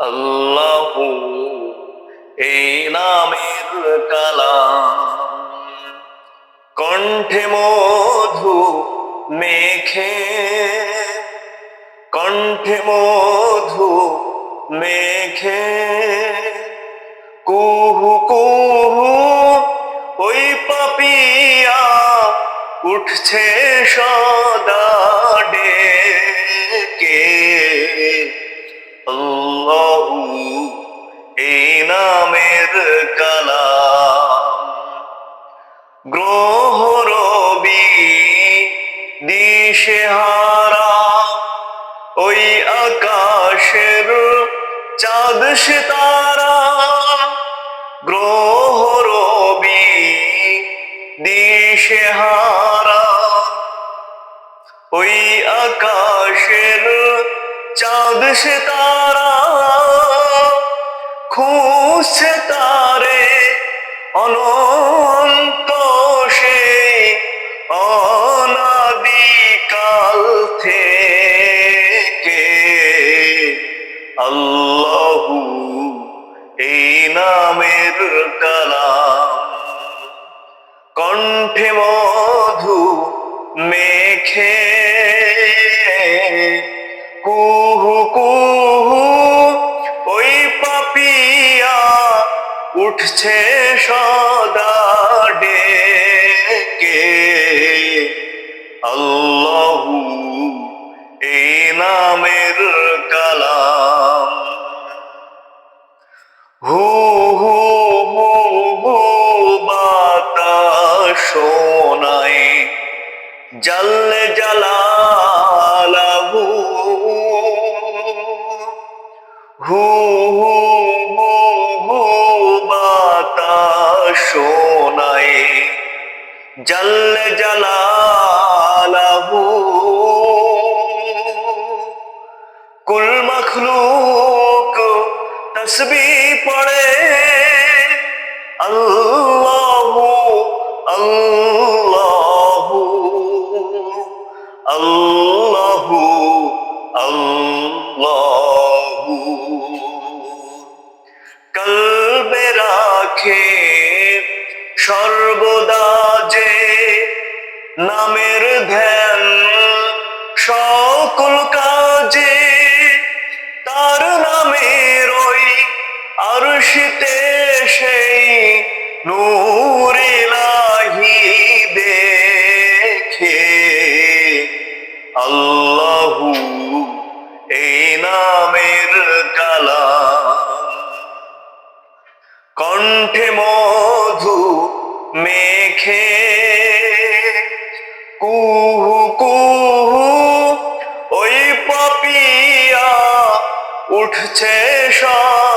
আল্লাহু এই নামের কালাম। কণ্ঠে মধু মেখে, কণ্ঠে মধু মেখে, কুহু কুহু ওই পাপিয়া উঠছে সদা। কালাম। গ্রহ রবি দিশেহারা। ওই আকাশের চাঁদ সিতারা। গ্রহ রবি দিশেহারা। ওই আকাশের চাঁদ সিতারা। খুঁজছে তারে অনন্ত সেই অনাদিকাল থেকে আল্লাহু এই নামের কালাম। কণ্ঠে মধু মেখে কুহু কুহু উঠছে সদা ডেকে। আল্লাহু এই নামের কালাম। হু হু হু হু বাতাস শোনায় জাল্লে জালালাহু। হু জাল্লে জালালাহু। কুল মখলুক তসবি পড়ে। আল্লাহু আল্লাহু আল্লাহু আল্লাহু। কলবে রাখে সর্বদা। নামের ধ্যান, সকল কাজে তার নামের ওই আরশিতে সেই নূর ইলাহি দেখে। আল্লাহু এই নামের কালাম, কণ্ঠে মধু উঠছে সদা